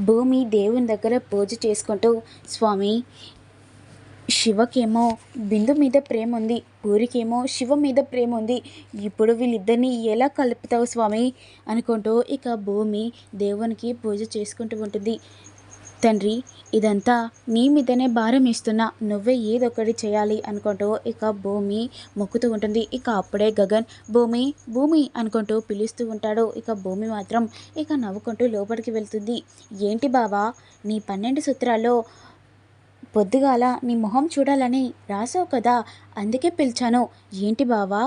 భూమి దేవుని దగ్గర పూజ చేసుకుంటూ స్వామి శివకేమో బిందు మీద ప్రేమ ఉంది పూరికేమో శివ మీద ప్రేమ ఉంది ఇప్పుడు వీళ్ళిద్దరిని ఎలా కలుపుతావు స్వామి? అనుకుంటూ ఇక భూమి దేవునికి పూజ చేసుకుంటూ ఉంటుంది. తండ్రి ఇదంతా నీ మీదనే భారం ఇస్తున్నా నువ్వే ఏదొకటి చేయాలి అనుకుంటూ ఇక భూమి మొక్కుతూ ఉంటుంది. ఇక అప్పుడే గగన్ భూమి భూమి అనుకుంటూ పిలుస్తూ ఉంటాడు. ఇక భూమి మాత్రం ఇక నవ్వుకుంటూ లోపలికి వెళ్తుంది. ఏంటి బావా నీ పన్నెండు సూత్రాల్లో పొద్దుగాల నీ మొహం చూడాలని రాసావు కదా అందుకే పిలిచాను. ఏంటి బావా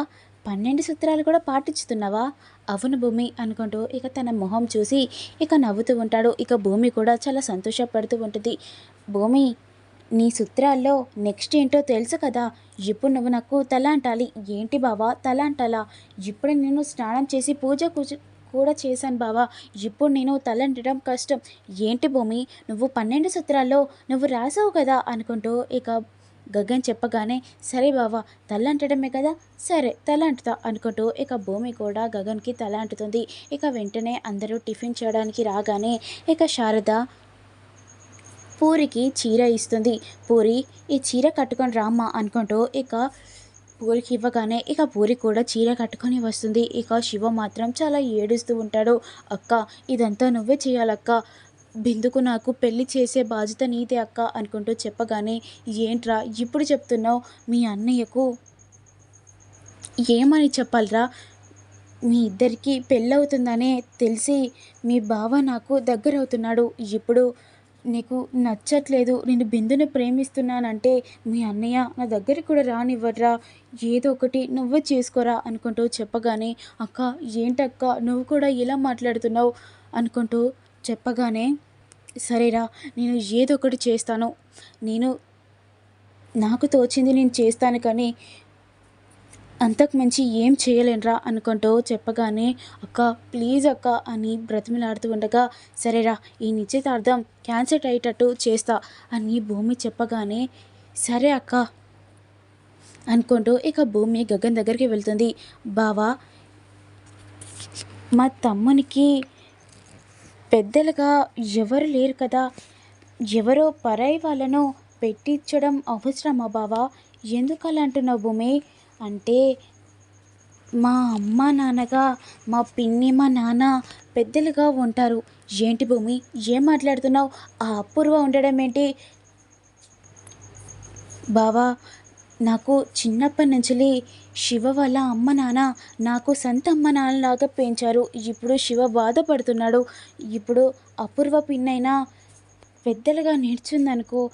పన్నెండు సూత్రాలు కూడా పాటిస్తున్నావా అవును భూమి అనుకుంటూ ఇక తన మొహం చూసి ఇక నవ్వుతూ ఉంటాడు. ఇక భూమి కూడా చాలా సంతోషపడుతూ ఉంటుంది. భూమి నీ సూత్రాల్లో నెక్స్ట్ ఏంటో తెలుసు కదా. ఇప్పుడు నువ్వు నాకు తల అంటాలి. ఏంటి బావా? తల అంటాలా? ఇప్పుడు నేను స్నానం చేసి పూజ కూజ కూడా చేశాను బావా. ఇప్పుడు నేను తలంటడం కష్టం. ఏంటి భూమి? నువ్వు పన్నెండు సూత్రాల్లో నువ్వు రాసావు కదా అనుకుంటూ ఇక గగన్ చెప్పగానే సరే బావా తల అంటడమే కదా సరే తల అంటుతా అనుకుంటూ ఇక భూమి కూడా గగన్కి తల అంటుతుంది ఇక వెంటనే అందరూ టిఫిన్ చేయడానికి రాగానే ఇక శారద పూరికి చీర ఇస్తుంది. పూరి ఈ చీర కట్టుకొని రామ్మా అనుకుంటూ ఇక పూరికి ఇవ్వగానే ఇక పూరి కూడా చీర కట్టుకొని వస్తుంది. ఇక శివ మాత్రం చాలా ఏడుస్తూ ఉంటాడు. అక్క ఇదంతా నువ్వే చేయాలక్క బిందుకు నాకు పెళ్ళి చేసే బాధ్యత నీదే అక్క అనుకుంటూ చెప్పగానే ఏంట్రా ఇప్పుడు చెప్తున్నావు? మీ అన్నయ్యకు ఏమని చెప్పాలరా? మీ ఇద్దరికి పెళ్ళవుతుందనే తెలిసి మీ బావ నాకు దగ్గర అవుతున్నాడు ఇప్పుడు నీకు నచ్చట్లేదు. నేను బిందుని ప్రేమిస్తున్నానంటే మీ అన్నయ్య నా దగ్గరికి కూడా రానివ్వర్రా. ఏదో ఒకటి నువ్వే చేసుకోరా అనుకుంటూ చెప్పగానే అక్క ఏంటక్క? నువ్వు కూడా ఇలా మాట్లాడుతున్నావు? అనుకుంటూ చెప్పగానే సరేరా నేను ఏదో ఒకటి చేస్తాను నేను నాకు తోచింది నేను చేస్తాను కానీ అంతకు మించి ఏం చేయలేనురా అనుకుంటూ చెప్పగానే అక్క ప్లీజ్ అక్క అని బ్రతిమిలాడుతూ ఉండగా సరేరా ఈ నిశ్చితార్థం క్యాన్సర్ అయ్యేటట్టు చేస్తా అని భూమి చెప్పగానే సరే అక్క అనుకుంటూ ఇక భూమి గగన్ దగ్గరికి వెళ్తుంది. బావా మా తమ్మునికి పెద్దలుగా ఎవరు లేరు కదా. ఎవరో పరాయి వాళ్ళను పెట్టించడం అవసరమా బావా? ఎందుకు అలా అంటున్నావు భూమి? అంటే మా అమ్మ నాన్నగా మా పిన్ని మా నాన్న పెద్దలుగా ఉంటారు. ఏంటి భూమి? ఏం మాట్లాడుతున్నావు? ఆ అపూర్వ ఉండడం ఏంటి? బావా నాకు చిన్నప్పటి నుంచి శివ వాళ్ళ అమ్మ నాన్న నాకు సొంత అమ్మ నాన్నలాగా పెంచారు. ఇప్పుడు శివ బాధపడుతున్నాడు. ఇప్పుడు అపూర్వ పిన్నైనా పెద్దలుగా నేర్చుందనుకో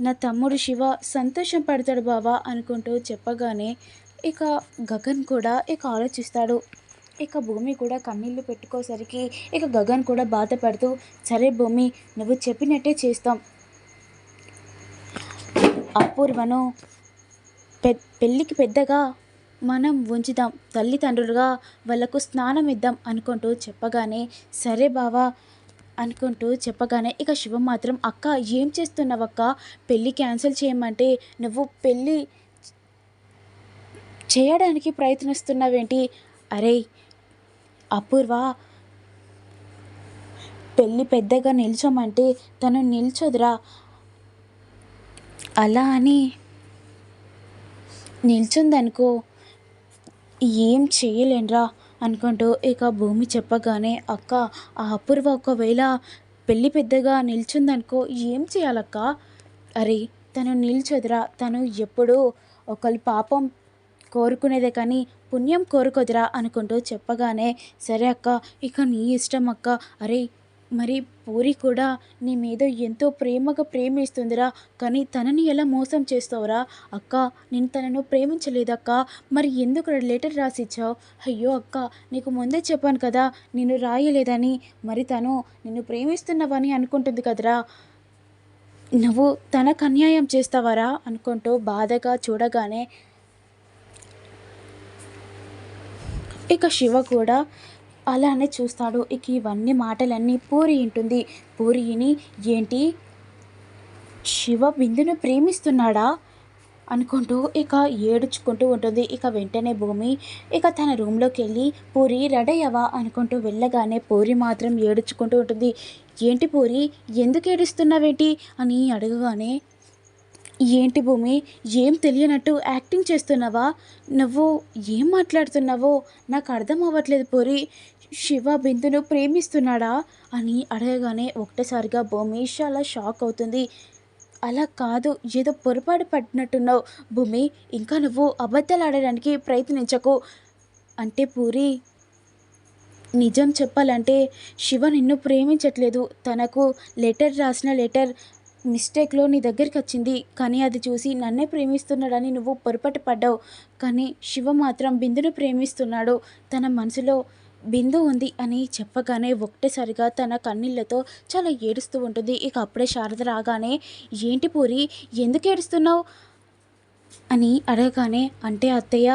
నా తమ్ముడు శివ సంతోషం పడతాడు బావా అనుకుంటూ చెప్పగానే ఇక గగన్ కూడా ఇక ఆలోచిస్తాడు. ఇక భూమి కూడా కన్నీళ్ళు పెట్టుకోసరికి ఇక గగన్ కూడా బాధపడుతూ సరే భూమి నువ్వు చెప్పినట్టే చేస్తాం. అపూర్వను పె పెళ్ళికి పెద్దగా మనం ఉంచుదాం తల్లిదండ్రులుగా వాళ్ళకు స్నానం ఇద్దాం అనుకుంటూ చెప్పగానే సరే బావా అనుకుంటూ చెప్పగానే ఇక శివ మాత్రం అక్క ఏం చేస్తున్నావు అక్క పెళ్ళి క్యాన్సిల్ చేయమంటే నువ్వు పెళ్ళి చేయడానికి ప్రయత్నిస్తున్నావేంటి? అరే అపూర్వ పెళ్ళి పెద్దగా నిల్చోమంటే తను నిల్చోదురా. అలా అని నిల్చుందనుకో. ఏం చేయలేనురా అనుకుంటూ ఇక భూమి చెప్పగానే అక్క ఆ అపూర్వ ఒకవేళ పెళ్ళి పెద్దగా నిల్చుందనుకో ఏం చేయాలక్క? అరే తను నిల్చొదిరా తను ఎప్పుడూ ఒకళ్ళు పాపం కోరుకునేదే కానీ పుణ్యం కోరుకోదురా అనుకుంటూ చెప్పగానే సరే అక్క ఇక నీ ఇష్టం అక్క. అరే మరి పూరి కూడా నీ మీద ఎంతో ప్రేమగా ప్రేమిస్తుందిరా. కానీ తనని ఎలా మోసం చేస్తావురా? అక్క నేను తనను ప్రేమించలేదక్క. మరి ఎందుకు లెటర్ రాసిచ్చావు? అయ్యో అక్క నీకు ముందే చెప్పాను కదా నేను రాయలేదని. మరి తను నిన్ను ప్రేమిస్తున్నావని అనుకుంటుంది కదరా. నువ్వు తనకు అన్యాయం చేస్తావారా? అనుకుంటూ బాధగా చూడగానే ఇక శివ కూడా అలానే చూస్తాడు. ఇక ఇవన్నీ మాటలన్నీ పూరి ఉంటుంది పూరిని ఏంటి? శివ బిందును ప్రేమిస్తున్నాడా? అనుకుంటూ ఇక ఏడుచుకుంటూ ఉంటుంది. ఇక వెంటనే భూమి ఇక తన రూమ్లోకి వెళ్ళి పూరి రెడీ అనుకుంటూ వెళ్ళగానే పూరి మాత్రం ఏడుచుకుంటూ ఉంటుంది. ఏంటి పూరి? ఎందుకు ఏడుస్తున్నావేంటి? అని అడగగానే ఏంటి భూమి? ఏం తెలియనట్టు యాక్టింగ్ చేస్తున్నావా? నువ్వు ఏం మాట్లాడుతున్నావో? నాకు అర్థం అవ్వట్లేదు పూరి. శివ బిందును ప్రేమిస్తున్నాడా అని అడగగానే ఒకటేసారిగా భూమి చాలా షాక్ అవుతుంది. అలా కాదు ఏదో పొరపాటు పడినట్టున్నావు భూమి ఇంకా నువ్వు అబద్ధాలు ఆడడానికి ప్రయత్నించకు. అంటే పూరి నిజం చెప్పాలంటే శివ నిన్ను ప్రేమించట్లేదు. తనకు లెటర్ రాసిన లెటర్ మిస్టేక్లో నీ దగ్గరికి వచ్చింది. కానీ అది చూసి నన్నే ప్రేమిస్తున్నాడని నువ్వు పొరపాటు పడ్డావు. కానీ శివ మాత్రం బిందును ప్రేమిస్తున్నాడు. తన మనసులో బిందు ఉంది అని చెప్పగానే ఒకటేసారిగా తన కన్నీళ్ళతో చాలా ఏడుస్తూ ఉంటుంది. ఇక అప్పుడే శారద రాగానే ఏంటి పూరి ఎందుకు ఏడుస్తున్నావు? అని అడగగానే అంటే అత్తయ్య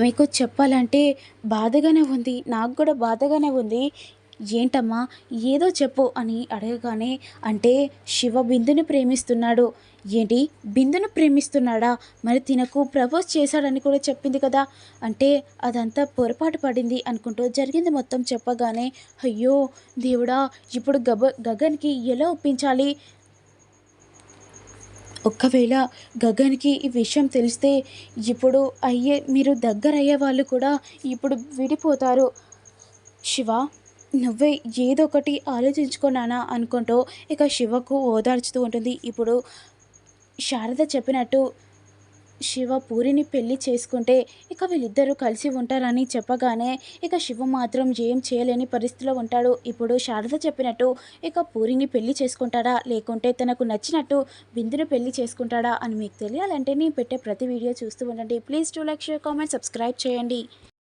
మీకు చెప్పాలంటే బాధగానే ఉంది. నాకు కూడా బాధగానే ఉంది. ఏంటమ్మా ఏదో చెప్పు అని అడగగానే అంటే శివ బిందుని ప్రేమిస్తున్నాడు. ఏంటి? బిందును ప్రేమిస్తున్నాడా? మరి తినకు ప్రపోజ్ చేశాడని కూడా చెప్పింది కదా. అంటే అదంతా పొరపాటు పడింది అనుకుంటూ జరిగింది మొత్తం చెప్పగానే అయ్యో దేవుడా ఇప్పుడు గబ గగన్కి ఎలా ఒప్పించాలి? ఒక్కవేళ గగన్కి ఈ విషయం తెలిస్తే ఇప్పుడు అయ్యే మీరు దగ్గర అయ్యే వాళ్ళు కూడా ఇప్పుడు విడిపోతారు. శివ నువ్వే ఏదో ఒకటి ఆలోచించుకున్నానా అనుకుంటూ ఇక శివకు ఓదార్చుతూ ఉంటుంది. ఇప్పుడు శారద చెప్పినట్టు శివ పూరిని పెళ్ళి చేసుకుంటే ఇక వీళ్ళిద్దరూ కలిసి ఉంటారని చెప్పగానే ఇక శివ మాత్రం ఏం చేయలేని పరిస్థితిలో ఉంటాడు. ఇప్పుడు శారద చెప్పినట్టు ఇక పూరిని పెళ్ళి చేసుకుంటాడా? లేకుంటే తనకు నచ్చినట్టు బిందును పెళ్ళి చేసుకుంటాడా అని మీకు తెలియాలంటే నేను పెట్టే ప్రతి వీడియో చూస్తూ ఉండండి. Please to like share comment subscribe చేయండి.